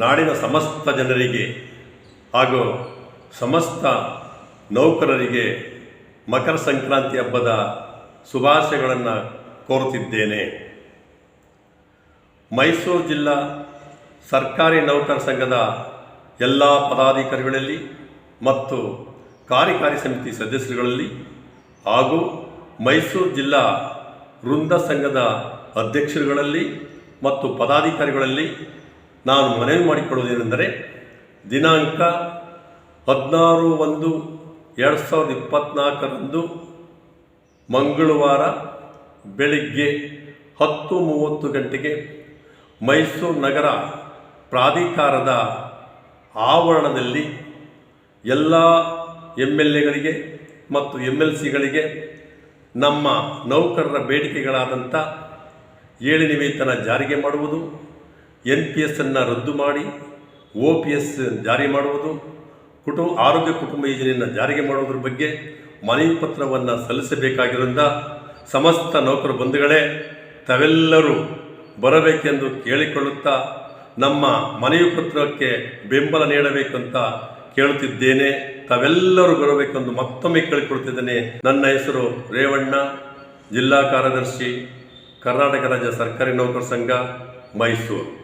ನಾಡಿನ ಸಮಸ್ತ ಜನರಿಗೆ ಹಾಗೂ ಸಮಸ್ತ ನೌಕರರಿಗೆ ಮಕರ ಸಂಕ್ರಾಂತಿ ಹಬ್ಬದ ಶುಭಾಶಯಗಳನ್ನು ಕೋರುತ್ತಿದ್ದೇನೆ. ಮೈಸೂರು ಜಿಲ್ಲಾ ಸರ್ಕಾರಿ ನೌಕರ ಸಂಘದ ಎಲ್ಲ ಪದಾಧಿಕಾರಿಗಳಲ್ಲಿ ಮತ್ತು ಕಾರ್ಯಕಾರಿ ಸಮಿತಿ ಸದಸ್ಯರುಗಳಲ್ಲಿ ಹಾಗೂ ಮೈಸೂರು ಜಿಲ್ಲಾ ವೃಂದ ಸಂಘದ ಅಧ್ಯಕ್ಷರುಗಳಲ್ಲಿ ಮತ್ತು ಪದಾಧಿಕಾರಿಗಳಲ್ಲಿ ನಾನು ಮನವಿ ಮಾಡಿಕೊಳ್ಳುವುದೇನೆಂದರೆ ದಿನಾಂಕ ಹದಿನಾರು ಒಂದು ಎರಡು ಸಾವಿರದ ಇಪ್ಪತ್ತ್ನಾಲ್ಕರಂದು ಮಂಗಳವಾರ ಬೆಳಿಗ್ಗೆ ಹತ್ತು ಮೂವತ್ತು ಗಂಟೆಗೆ ಮೈಸೂರು ನಗರ ಪ್ರಾಧಿಕಾರದ ಆವರಣದಲ್ಲಿ ಎಲ್ಲ ಎಂ ಎಲ್ ಎಗಳಿಗೆ ಮತ್ತು ಎಂ ಎಲ್ ಸಿಗಳಿಗೆ ನಮ್ಮ ನೌಕರರ ಬೇಡಿಕೆಗಳಾದಂಥ ಏಳಿನ ವೇತನ ಜಾರಿಗೆ ಮಾಡುವುದು ಎನ್ ಪಿ ಎಸ್ಸನ್ನು ರದ್ದು ಮಾಡಿ ಒ ಪಿ ಎಸ್ ಜಾರಿ ಮಾಡುವುದು ಕುಟುಂಬ ಆರೋಗ್ಯ ಕುಟುಂಬ ಯೋಜನೆಯನ್ನು ಜಾರಿಗೆ ಮಾಡುವುದರ ಬಗ್ಗೆ ಮನವಿ ಪತ್ರವನ್ನು ಸಲ್ಲಿಸಬೇಕಾಗಿರೋದ್ರಿಂದ ಸಮಸ್ತ ನೌಕರ ಬಂಧುಗಳೇ, ತಾವೆಲ್ಲರೂ ಬರಬೇಕೆಂದು ಕೇಳಿಕೊಳ್ಳುತ್ತಾ ನಮ್ಮ ಮನವಿ ಪತ್ರಕ್ಕೆ ಬೆಂಬಲ ನೀಡಬೇಕಂತ ಕೇಳುತ್ತಿದ್ದೇನೆ. ತಾವೆಲ್ಲರೂ ಬರಬೇಕೆಂದು ಮತ್ತೊಮ್ಮೆ ಕೇಳಿಕೊಳ್ಳುತ್ತಿದ್ದೇನೆ. ನನ್ನ ಹೆಸರು ರೇವಣ್ಣ, ಜಿಲ್ಲಾ ಕಾರ್ಯದರ್ಶಿ, ಕರ್ನಾಟಕ ರಾಜ್ಯ ಸರ್ಕಾರಿ ನೌಕರ ಸಂಘ, ಮೈಸೂರು.